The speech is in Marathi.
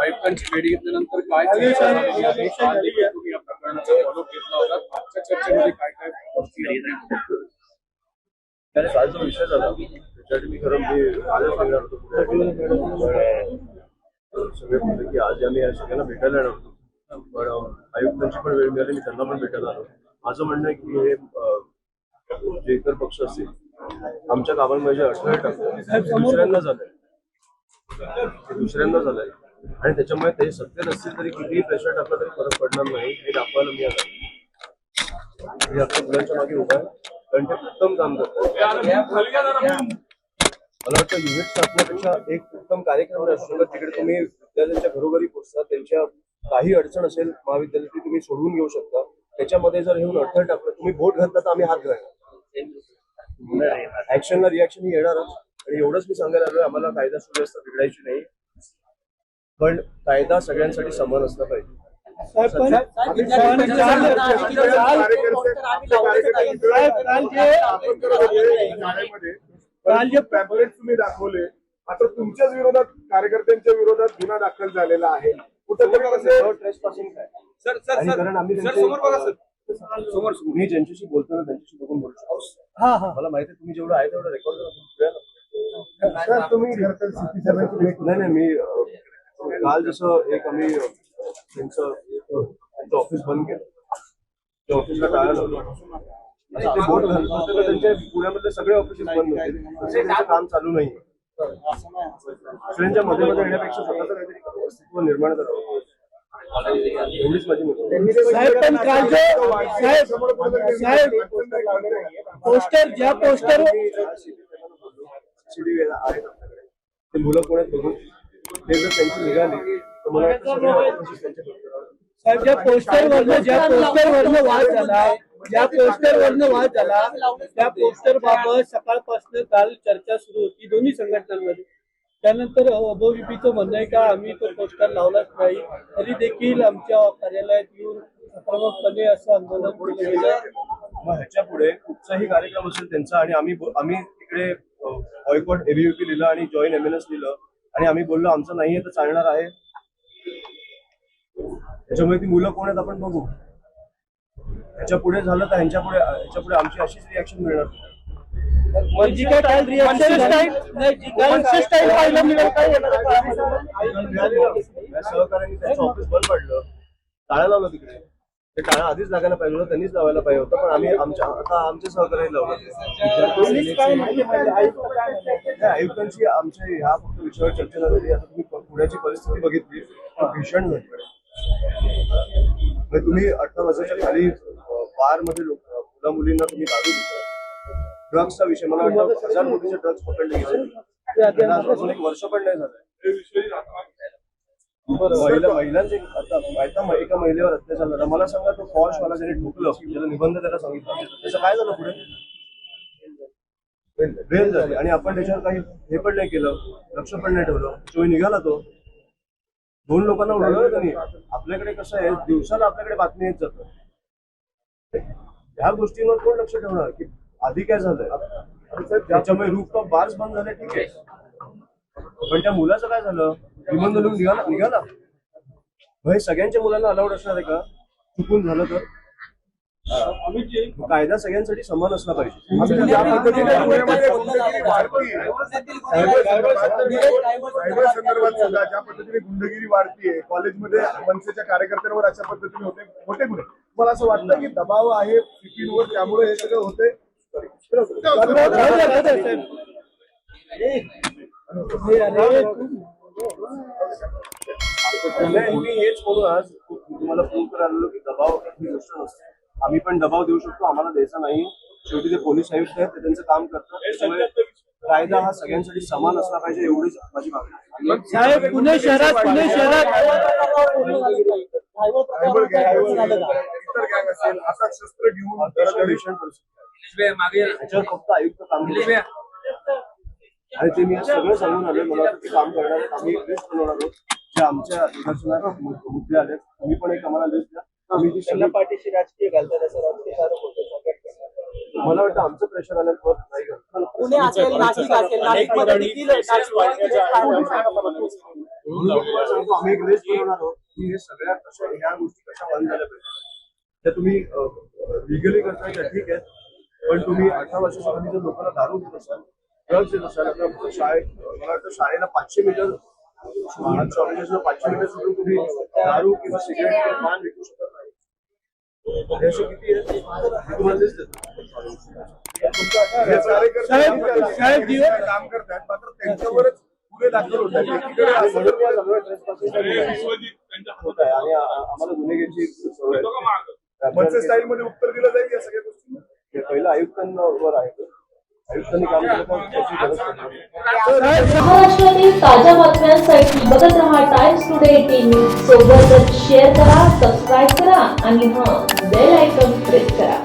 आयुक्तांची भेट घेतल्यानंतर काय चर्चा झाली. आहे? काल देखील तुम्ही या प्रकरणाचा फॉलो घेतला होता. आजच्या चर्चेमध्ये काय काय गोष्टी आहेत? त्याने काल जो विषय झाला. त्याच्यासाठी मी खरं मी आजच सांगणार होतो पुढे. पण सगळे म्हणले की आज आम्ही या सगळ्यांना भेटायला येणार होतो. पण आयुक्तांची पण वेळ मिळाली मी त्यांना पण भेटायला आलो. माझं म्हणणं आहे की हे जे इतर पक्ष असतील आमच्या गावांमध्ये जे अडथळे टाकतात ते दुसऱ्यांदा झालंय. दुसऱ्यांदा झालंय. आणि त्याच्यामुळे ते सत्य नसतील तरी कितीही प्रेशर टाकलं तरी फरक पडणार नाही. हे दाखवायला मी आता हे आपल्या मुलांच्या मागे उभा आहे. कारण ते उत्तम काम करतात. मला वाटतं युनिट स्थापनेपेक्षा एक उत्तम कार्यक्रम असतो तर तिकडे तुम्ही विद्यार्थ्यांच्या घरोघरी पोहोचता त्यांच्या काही अडचण असेल महाविद्यालयाची तुम्ही सोडवून घेऊ शकता. त्याच्यामध्ये जर येऊन अडथळ टाकलं तुम्ही बोट घातला तर आम्ही हात घालणार ऍक्शनला रिॲक्शन ही येणारच. आणि एवढंच मी सांगायला आलोय आम्हाला कायदा सुव्यवस्था बिघडायची नाही. पण कायदा सगळ्यांसाठी समान असला पाहिजे. काल- काल जे पॅम्पलेट तुम्ही दाखवले. आता तुमच्याच विरोधात कार्यकर्त्यांच्या विरोधात गुन्हा दाखल झालेला आहे. कुठेतरी कसं ट्रेसपासिंग काय? सर सर आणि सर कारण आम्ही सर त्यांचे- समोर बघा सर. समोर समोर. मी ज्यांच्याशी बोलतो ना त्यांच्याशी बघून बोलतो. हा हा. मला माहिती आहे तुम्ही जेवढं आहे तेवढं रेकॉर्ड सर तुम्ही नाही नाही मी काल जसं एक आम्ही त्यांचं त्यांचं ऑफिस बंद केलं. त्या ऑफिसला टाळा लावलं. त्यांचे पुण्यामधले सगळे ऑफिसेस बंद होते. काम चालू नाही मध्ये मध्ये येण्यापेक्षा स्वतःचं काहीतरी अस्तित्व निर्माण करावं. एवढीच माझी साहेब पण काल जो साहेब साहेब पोस्टर ज्या पोस्टर आपल्याकडे. ते मुलं पुण्यात बघून. ते जर त्यांची निघाली तर मला. साहेब ज्या पोस्टर वरनं ज्या पोस्टर वरनं वाद झाला ज्या पोस्टर वरनं वाद झाला त्या पोस्टर बाबत सकाळपासून काल चर्चा सुरू होती दोन्ही संघटनांमध्ये त्यानंतर अबोविपीचं म्हणणं आहे का आम्ही तो पोस्टर लावलाच नाही तरी देखील आमच्या कार्यालयात येऊन आक्रमकपणे असं आंदोलन केलं गेलं मग ह्याच्या पुढे कुठचाही कार्यक्रम असेल त्यांचा आणि आम्ही आम्ही तिकडे बॉयकॉट एबीयूपी लिहिलं आणि जॉईन एमएनएस लिहिलं आणि आम्ही बोललो आमचं नाहीये तर चालणार आहे. त्याच्यामुळे ती मुलं कोण आहेत आपण बघू. ह्याच्या पुढे झालं तर ह्यांच्या पुढे ह्याच्या पुढे आमची अशीच रिॲक्शन मिळणार. पण जी काय नाही पाहायला मिळेल काय सहकार्याने त्यांचं ऑफिस बंद पडलं. टाळं लावलं तिकडे. ते टाळं आधीच लागायला पाहिजे होतं त्यांनीच लावायला पाहिजे होतं पण आम्ही आमच्या आता आमच्या सहकार्याने लावलं. म्हणजे आयुक्तांची आमच्या ह्या फक्त विषयावर चर्चा झाली आता तुम्ही पुण्याची परिस्थिती बघितली भीषण झाली. म्हणजे तुम्ही अठरा वर्षाच्या खाली बारमध्ये लोक मुला मुलींना तुम्ही दारू ड्रग्सचा विषय मला वाटतं हजार कोटीचे ड्रग्स पकडले गेले. वर्ष पण नाही झालं महिलांचे आता आता एका महिलेवर अत्याचार झाला. मला सांगा तो फॉर्श वाला ज्याने ठोकलं त्याला निबंध त्याला सांगितलं. त्याचं काय झालं पुढे? रेल झाली. आणि आपण त्याच्यावर काही हे पण नाही केलं लक्ष पण नाही ठेवलं. तो निघाला तो. दोन लोकांना उडवलं त्यांनी आपल्याकडे कसं आहे दिवसाला आपल्याकडे बातमी येत जातं. ह्या गोष्टींवर कोण लक्ष ठेवणार? की आधी काय झालंय? त्याच्यामुळे रूफ टॉप बार्स बंद झाले ठीक आहे. पण त्या मुलाचं काय झालं? लिहून निघाला निघाला? मग हे सगळ्यांच्या मुलांना अलाउड असणार आहे का? चुकून झालं तर? कायदा सगळ्यांसाठी समान असला पाहिजे. ज्या पद्धतीने पुण्यामध्ये गुंडगिरी वाढतीये. सायबर संदर्भात सुद्धा ज्या पद्धतीने गुंडगिरी वाढतीये कॉलेजमध्ये मनसेच्या कार्यकर्त्यांवर अशा पद्धतीने होते मोठे गुन्हे. मला असं वाटतं की दबाव आहे सीपीवर त्यामुळे हे सगळं होते नाही, मी हेच बोलू आज तुम्हाला फोन करायला की दबाव ही गोष्ट नसते. आम्ही पण दबाव देऊ शकतो आम्हाला द्यायचा नाही. शेवटी ते पोलीस आयुक्त आहेत ते त्यांचं काम करतात. त्याच्यामुळे कायदा हा सगळ्यांसाठी समान असला पाहिजे एवढीच माझी मागणी आहे. साहेब पुणे शहरात पुणे फक्त आयुक्त काम आणि ते मी आज सगळं सांगून आलोय. मला वाटतं ते काम करणार. आम्ही एक लिस्ट बनवणार आहोत. जे आमच्या निदर्शनात मु- मुद्दे आले तुम्ही पण एक आम्हाला लिस्ट द्या. आम्ही ती सगळी पाठीशी राजकीय घालतात असं राजकीय आरोप होतो मला वाटतं आमचं प्रेशर आल्यावर नाही करणार पुणे असेल नाशिक असेल नाशिकमध्ये देखील म्हणून मी लावलेलं तुम्हाला आहे. सांगतो आम्ही एक लिस्ट बनवणार आहोत की हे सगळ्या कशा ह्या गोष्टी कशा बंद झाल्या पाहिजे त्या तुम्ही लिगली करताय त्या ठीक आहे पण तुम्ही अठरा वर्षाच्या खाली जर लोकांना दारू देत असाल शाळेत मला वाटतं शाळेला पाचशे मीटर कॉलेजेसला पाचशे मीटर सोडून तुम्ही दारू किंवा सिगरेट किंवा पान विकू शकत. नाही असे किती आहे? काम करतात. मात्र त्यांच्यावरच गुन्हे दाखल होत आहेत. आणि गुन्हा आम्हाला सवय. मनसे स्टाईल मध्ये उत्तर दिलं जाईल या सगळ्या गोष्टी. हे पहिलं आयुक्तांवर आहे. महाराष्ट्रातील ताज्या बातम्यांसाठी बघत रहा टाइम्स टुडे टीव्ही सोबतच शेअर करा सबस्क्राईब करा आणि हा बेल आयकॉन प्रेस करा.